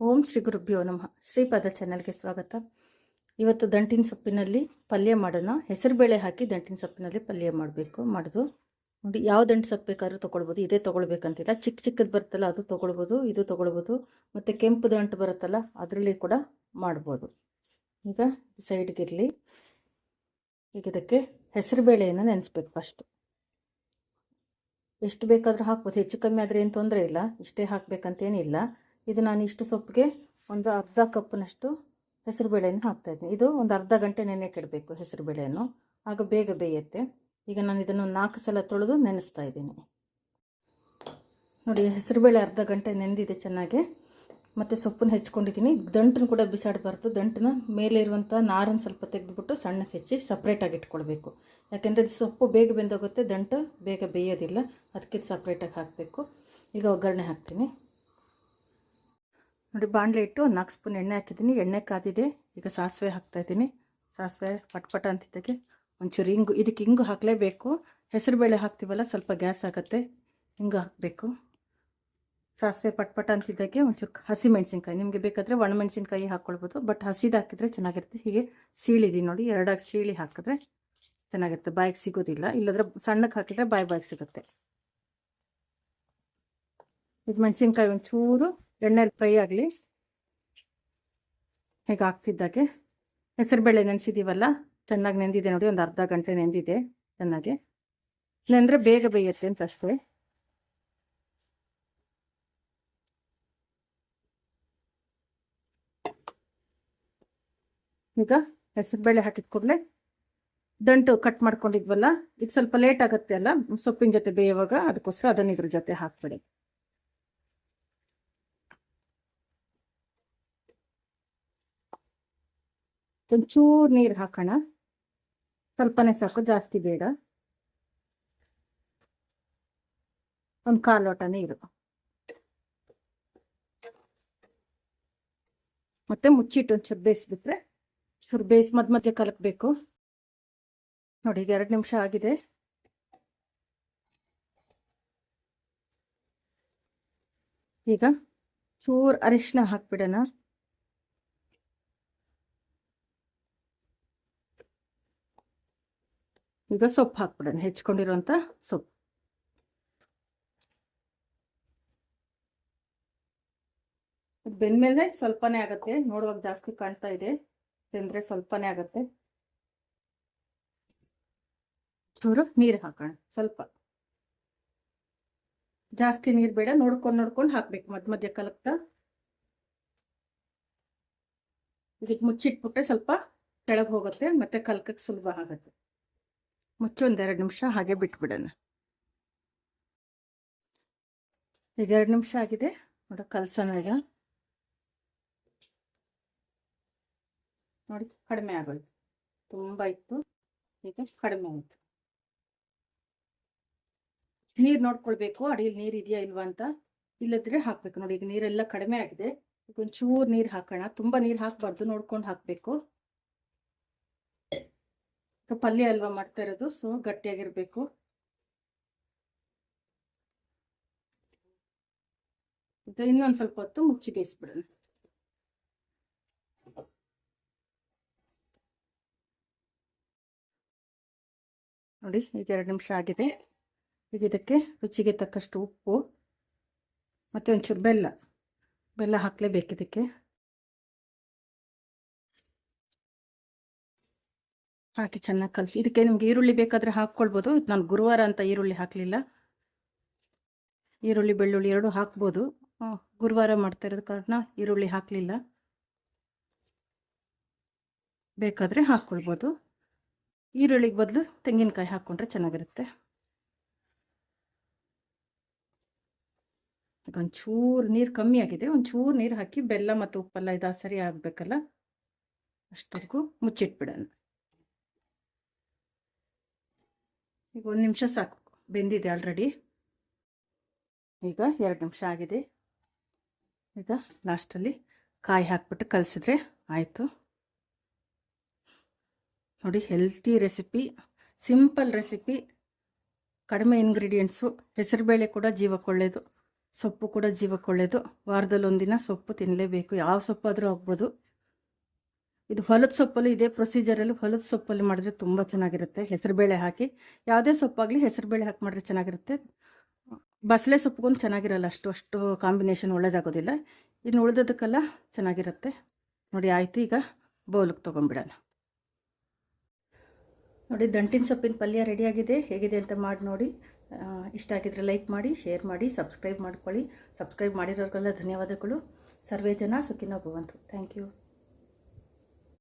ಓಂ ಶ್ರೀ ಗುರುಭ್ಯೋ ನಮಃ. ಶ್ರೀಪಾದ ಚಾನಲ್ಗೆ ಸ್ವಾಗತ. ಇವತ್ತು ದಂಟಿನ ಸೊಪ್ಪಿನಲ್ಲಿ ಪಲ್ಯ ಮಾಡೋಣ. ಹೆಸರುಬೇಳೆ ಹಾಕಿ ದಂಟಿನ ಸೊಪ್ಪಿನಲ್ಲಿ ಪಲ್ಯ ಮಾಡಬೇಕು. ಮಾಡೋದು ನೋಡಿ ಯಾವ ದಂಟು ಸೊಪ್ಪು ಬೇಕಾದ್ರೂ ತೊಗೊಳ್ಬೋದು. ಇದೇ ತೊಗೊಳ್ಬೇಕಂತಿಲ್ಲ. ಚಿಕ್ಕ ಚಿಕ್ಕದು ಬರುತ್ತಲ್ಲ ಅದು ತೊಗೊಳ್ಬೋದು, ಇದು ತೊಗೊಳ್ಬೋದು, ಮತ್ತು ಕೆಂಪು ದಂಟು ಬರುತ್ತಲ್ಲ ಅದರಲ್ಲಿ ಕೂಡ ಮಾಡ್ಬೋದು. ಈಗ ಸೈಡ್ಗಿರಲಿ ಈಗ ಇದಕ್ಕೆ ಹೆಸರುಬೇಳೆಯನ್ನು ನೆನೆಸ್ಬೇಕು ಫಸ್ಟು ಎಷ್ಟು ಬೇಕಾದರೂ ಹಾಕ್ಬೋದು. ಹೆಚ್ಚು ಕಮ್ಮಿ ಆದರೆ ಏನು ತೊಂದರೆ ಇಲ್ಲ. ಇಷ್ಟೇ ಹಾಕಬೇಕಂತೇನಿಲ್ಲ. ಇದು ನಾನು ಇಷ್ಟು ಸೊಪ್ಪಿಗೆ ಒಂದು ಅರ್ಧ ಕಪ್ನಷ್ಟು ಹೆಸರುಬೇಳೆಯನ್ನು ಹಾಕ್ತಾಯಿದ್ದೀನಿ ಇದು ಒಂದು ಅರ್ಧ ಗಂಟೆ ನೆನೆಕಿಡಬೇಕು ಹೆಸರುಬೇಳೆಯನ್ನು ಆಗ ಬೇಗ ಬೇಯುತ್ತೆ. ಈಗ ನಾನು ಇದನ್ನು ನಾಲ್ಕು ಸಲ ತೊಳೆದು ನೆನೆಸ್ತಾ ಇದ್ದೀನಿ. ನೋಡಿ ಹೆಸರುಬೇಳೆ ಅರ್ಧ ಗಂಟೆ ನೆಂದಿದೆ ಚೆನ್ನಾಗಿ. ಮತ್ತು ಸೊಪ್ಪನ್ನು ಹೆಚ್ಕೊಂಡಿದ್ದೀನಿ. ದಂಟನ್ನು ಕೂಡ ಬಿಸಾಡಬಾರ್ದು. ದಂಟನ್ನ ಮೇಲೆ ಇರುವಂಥ ನಾರನ್ನು ಸ್ವಲ್ಪ ತೆಗೆದುಬಿಟ್ಟು ಸಣ್ಣಕ್ಕೆ ಹೆಚ್ಚಿ ಸಪ್ರೇಟಾಗಿ ಇಟ್ಕೊಳ್ಬೇಕು. ಯಾಕೆಂದರೆ ಇದು ಸೊಪ್ಪು ಬೇಗ ಬೆಂದೋಗುತ್ತೆ, ದಂಟು ಬೇಗ ಬೇಯೋದಿಲ್ಲ. ಅದಕ್ಕೆ ಸಪ್ರೇಟಾಗಿ ಹಾಕಬೇಕು. ಈಗ ಒಗ್ಗರಣೆ ಹಾಕ್ತೀನಿ. ನೋಡಿ ಬಾಣಲೆ ಇಟ್ಟು ಒಂದು ನಾಲ್ಕು ಸ್ಪೂನ್ ಎಣ್ಣೆ ಹಾಕಿದ್ದೀನಿ. ಎಣ್ಣೆ ಕಾದಿದೆ. ಈಗ ಸಾಸಿವೆ ಹಾಕ್ತಾಯಿದ್ದೀನಿ ಸಾಸಿವೆ ಪಟ್ಪಟ ಅಂತಿದ್ದಕ್ಕೆ ಒಂಚೂರು ಹಿಂಗು ಇದಕ್ಕೆ ಹಿಂಗು ಹಾಕಲೇಬೇಕು. ಹೆಸರುಬೇಳೆ ಹಾಕ್ತೀವಲ್ಲ, ಸ್ವಲ್ಪ ಗ್ಯಾಸ್ ಆಗುತ್ತೆ. ಹಿಂಗು ಹಾಕಬೇಕು. ಸಾಸಿವೆ ಪಟ್ಪಟ ಅಂತಿದ್ದಾಗೆ ಒಂಚೂರು ಹಸಿ ಮೆಣಸಿನ್ಕಾಯಿ. ನಿಮಗೆ ಬೇಕಾದರೆ ಒಣಮೆಣಸಿನ್ಕಾಯಿ ಹಾಕ್ಕೊಳ್ಬೋದು ಬಟ್ ಹಸಿದು ಹಾಕಿದರೆ ಚೆನ್ನಾಗಿರುತ್ತೆ. ಹೀಗೆ ಸೀಳಿದೀನಿ ನೋಡಿ, ಎರಡಾಗಿ ಸೀಳಿ ಹಾಕಿದ್ರೆ ಚೆನ್ನಾಗಿರುತ್ತೆ. ಬಾಯಿಗೆ ಸಿಗೋದಿಲ್ಲ. ಇಲ್ಲದ್ರೆ ಸಣ್ಣಕ್ಕೆ ಹಾಕಿದರೆ ಬಾಯಿ ಬಾಯಿಗೆ ಸಿಗುತ್ತೆ. ಇದು ಮೆಣಸಿನ್ಕಾಯಿ ಒಂಚೂರು ಎಣ್ಣೆಲಿ ಫ್ರೈ ಆಗಲಿ. ಹೀಗೆ ಹಾಕ್ತಿದ್ದಾಗೆ. ಹೆಸರುಬೇಳೆ ನೆನೆಸಿದ್ದೀವಲ್ಲ ಚೆನ್ನಾಗಿ ನೆಂದಿದೆ ನೋಡಿ, ಒಂದು ಅರ್ಧ ಗಂಟೆ ನೆಂದಿದೆ ಚೆನ್ನಾಗಿ. ನೆಂದರೆ ಬೇಗ ಬೇಯುತ್ತೆ ಅಂತ ಅಷ್ಟೇ. ಈಗ ಹೆಸರುಬೇಳೆ ಹಾಕಿದ ಕೂಡಲೇ ದಂಟು ಕಟ್ ಮಾಡ್ಕೊಂಡಿದ್ವಲ್ಲ ಇದು ಸ್ವಲ್ಪ ಲೇಟ್ ಆಗುತ್ತೆ ಅಲ್ಲ, ಸೊಪ್ಪಿನ ಜೊತೆ ಬೇಯುವಾಗ ಅದಕ್ಕೋಸ್ಕರ ಅದನ್ನ ಇದ್ರ ಜೊತೆ ಹಾಕ್ಬಿಡಿ. ಒಂಚೂರು ನೀರು ಹಾಕೋಣ. ಸ್ವಲ್ಪನೇ ಸಾಕು, ಜಾಸ್ತಿ ಬೇಡ. ಒಂದು ಕಾಲು ಲೋಟ ನೀರು. ಮತ್ತೆ ಮುಚ್ಚಿಟ್ಟು ಒಂಚೂರು ಬೇಯಿಸ್ಬಿಟ್ರೆ ಚೂರು ಬೇಯಿಸಿ ಮಧ್ಯ ಮಧ್ಯೆ ಕಲಕಬೇಕು. ನೋಡಿ, ಈಗ ಎರಡು ನಿಮಿಷ ಆಗಿದೆ. ಈಗ ಚೂರು ಅರಿಶಿನ ಹಾಕ್ಬಿಡೋಣ. ಈಗ ಸೊಪ್ಪು ಹಾಕ್ಬಿಡೋಣ ಹೆಚ್ಕೊಂಡಿರುವಂಥ ಸೊಪ್ಪು. ಬೆಂದ್ಮೇಲೆ ಸ್ವಲ್ಪನೇ ಆಗುತ್ತೆ, ನೋಡುವಾಗ ಜಾಸ್ತಿ ಕಾಣ್ತಾ ಇದೆ, ಬೆಂದ್ರೆ ಸ್ವಲ್ಪನೇ ಆಗುತ್ತೆ. ಚೂರು ನೀರು ಹಾಕೋಣ, ಸ್ವಲ್ಪ. ಜಾಸ್ತಿ ನೀರು ಬೇಡ, ನೋಡ್ಕೊಂಡು ನೋಡ್ಕೊಂಡು ಹಾಕ್ಬೇಕು, ಮಧ್ಯ ಮಧ್ಯ ಕಲಕ್ತಾ ಇದಕ್ಕೆ ಮುಚ್ಚಿಟ್ಬಿಟ್ರೆ ಸ್ವಲ್ಪ ಕೆಳಗೆ ಹೋಗುತ್ತೆ, ಮತ್ತೆ ಕಲ್ಕಕ್ಕೆ ಸುಲಭ ಆಗುತ್ತೆ. ಮುಚ್ಚಿ ಒಂದೆರಡು ನಿಮಿಷ ಹಾಗೆ ಬಿಟ್ಬಿಡೋಣ. ಈಗ ಎರಡು ನಿಮಿಷ ಆಗಿದೆ. ನೋಡ, ಕಲ್ಸೋಣ ಈಗ. ನೋಡಿ, ಕಡಿಮೆ ಆಗೋಯ್ತು. ತುಂಬ ಇತ್ತು. ಈಗ ಕಡಿಮೆ ಆಯಿತು. ನೀರು ನೋಡ್ಕೊಳ್ಬೇಕು ಅಡಿಯಲ್ಲಿ ನೀರು ಇದೆಯಾ ಇಲ್ವಾ ಅಂತ. ಇಲ್ಲದ್ರೆ ಹಾಕ್ಬೇಕು. ನೋಡಿ, ಈಗ ನೀರೆಲ್ಲ ಕಡಿಮೆ ಆಗಿದೆ. ಈಗ ಒಂಚೂರು ನೀರು ಹಾಕೋಣ. ತುಂಬ ನೀರು ಹಾಕಬಾರ್ದು. ನೋಡ್ಕೊಂಡು ಹಾಕಬೇಕು. ಪಲ್ಯ ಅಲ್ವಾ ಮಾಡ್ತಾ ಇರೋದು? ಸೊ ಗಟ್ಟಿಯಾಗಿರಬೇಕು. ಇನ್ನೊಂದು ಸ್ವಲ್ಪ ಹೊತ್ತು ಮುಚ್ಚಿ ಬೇಯಿಸ್ಬಿಡೋಣ. ನೋಡಿ, ಈಗ ಎರಡು ನಿಮಿಷ ಆಗಿದೆ. ಈಗ ಇದಕ್ಕೆ ರುಚಿಗೆ ತಕ್ಕಷ್ಟು ಉಪ್ಪು, ಮತ್ತು ಒಂಚೂರು ಬೆಲ್ಲ. ಬೆಲ್ಲ ಹಾಕಲೇಬೇಕು ಇದಕ್ಕೆ. ಹಾಕಿ ಚೆನ್ನಾಗಿ ಕಲಿಸಿ. ಇದಕ್ಕೆ ನಿಮ್ಗೆ ಈರುಳ್ಳಿ ಬೇಕಾದರೆ ಹಾಕ್ಕೊಳ್ಬೋದು. ನಾನು ಗುರುವಾರ ಅಂತ ಈರುಳ್ಳಿ ಹಾಕಲಿಲ್ಲ. ಈರುಳ್ಳಿ, ಬೆಳ್ಳುಳ್ಳಿ ಎರಡು ಹಾಕ್ಬೋದು. ಗುರುವಾರ ಮಾಡ್ತಾ ಇರೋದ ಕಾರಣ ಈರುಳ್ಳಿ ಹಾಕಲಿಲ್ಲ. ಬೇಕಾದರೆ ಹಾಕ್ಕೊಳ್ಬೋದು. ಈರುಳ್ಳಿಗೆ ಬದಲು ತೆಂಗಿನಕಾಯಿ ಹಾಕ್ಕೊಂಡ್ರೆ ಚೆನ್ನಾಗಿರುತ್ತೆ. ಒಂಚೂರು ನೀರು ಕಮ್ಮಿ ಆಗಿದೆ. ಒಂಚೂರು ನೀರು ಹಾಕಿ ಬೆಲ್ಲ ಮತ್ತು ಉಪ್ಪೆಲ್ಲ ಇದು ಸರಿ ಆಗಬೇಕಲ್ಲ? ಅಷ್ಟರಿಗೂ ಮುಚ್ಚಿಟ್ಬಿಡೋಣ. ಈಗ ಒಂದು ನಿಮಿಷ ಸಾಕು. ಬೆಂದಿದೆ ಆಲ್ರೆಡಿ ಈಗ ಎರಡು ನಿಮಿಷ ಆಗಿದೆ. ಈಗ ಲಾಸ್ಟಲ್ಲಿ ಕಾಯಿ ಹಾಕ್ಬಿಟ್ಟು ಕಲಸಿದ್ರೆ ಆಯಿತು. ನೋಡಿ ಹೆಲ್ತಿ ರೆಸಿಪಿ ಸಿಂಪಲ್ ರೆಸಿಪಿ ಕಡಿಮೆ ಇಂಗ್ರೀಡಿಯೆಂಟ್ಸು ಹೆಸರುಬೇಳೆ ಕೂಡ ಜೀವಕ್ಕೆ ಒಳ್ಳೆಯದು ಸೊಪ್ಪು ಕೂಡ ಜೀವಕ್ಕೆ ಒಳ್ಳೆಯದು ವಾರದಲ್ಲಿ ಒಂದಿನ ಸೊಪ್ಪು ತಿನ್ನಲೇಬೇಕು ಯಾವ ಸೊಪ್ಪಾದರೂ ಆಗ್ಬೋದು. ಇದು ಹೊಲದ ಸೊಪ್ಪಲ್ಲಿ ಇದೇ ಪ್ರೊಸೀಜರಲ್ಲಿ ಹೊಲದ ಸೊಪ್ಪಲ್ಲಿ ಮಾಡಿದ್ರೆ ತುಂಬ ಚೆನ್ನಾಗಿರುತ್ತೆ. ಹೆಸರುಬೇಳೆ ಹಾಕಿ, ಯಾವುದೇ ಸೊಪ್ಪಾಗಲಿ ಹೆಸರುಬೇಳೆ ಹಾಕಿ ಮಾಡಿದ್ರೆ ಚೆನ್ನಾಗಿರುತ್ತೆ. ಬಸಳೆ ಸೊಪ್ಪಿಗೊಂದು ಚೆನ್ನಾಗಿರಲ್ಲ, ಅಷ್ಟು ಅಷ್ಟು ಕಾಂಬಿನೇಷನ್ ಒಳ್ಳೇದಾಗೋದಿಲ್ಲ. ಇನ್ನು ಉಳಿದೋದಕ್ಕೆಲ್ಲ ಚೆನ್ನಾಗಿರುತ್ತೆ. ನೋಡಿ, ಆಯಿತು, ಈಗ ಬೌಲಿಗೆ ತೊಗೊಂಬಿಡೋಣ ನೋಡಿ, ದಂಟಿನ ಸೊಪ್ಪಿನ ಪಲ್ಯ ರೆಡಿಯಾಗಿದೆ ಹೇಗಿದೆ ಅಂತ ಮಾಡಿ ನೋಡಿ. ಇಷ್ಟ ಆಗಿದ್ರೆ ಲೈಕ್ ಮಾಡಿ ಶೇರ್ ಮಾಡಿ ಸಬ್ಸ್ಕ್ರೈಬ್ ಮಾಡ್ಕೊಳ್ಳಿ. ಸಬ್ಸ್ಕ್ರೈಬ್ ಮಾಡಿರೋರಿಗೆಲ್ಲ ಧನ್ಯವಾದಗಳು. ಸರ್ವೇ ಜನ ಸುಖಿನೋ ಭವಂತು. Thank you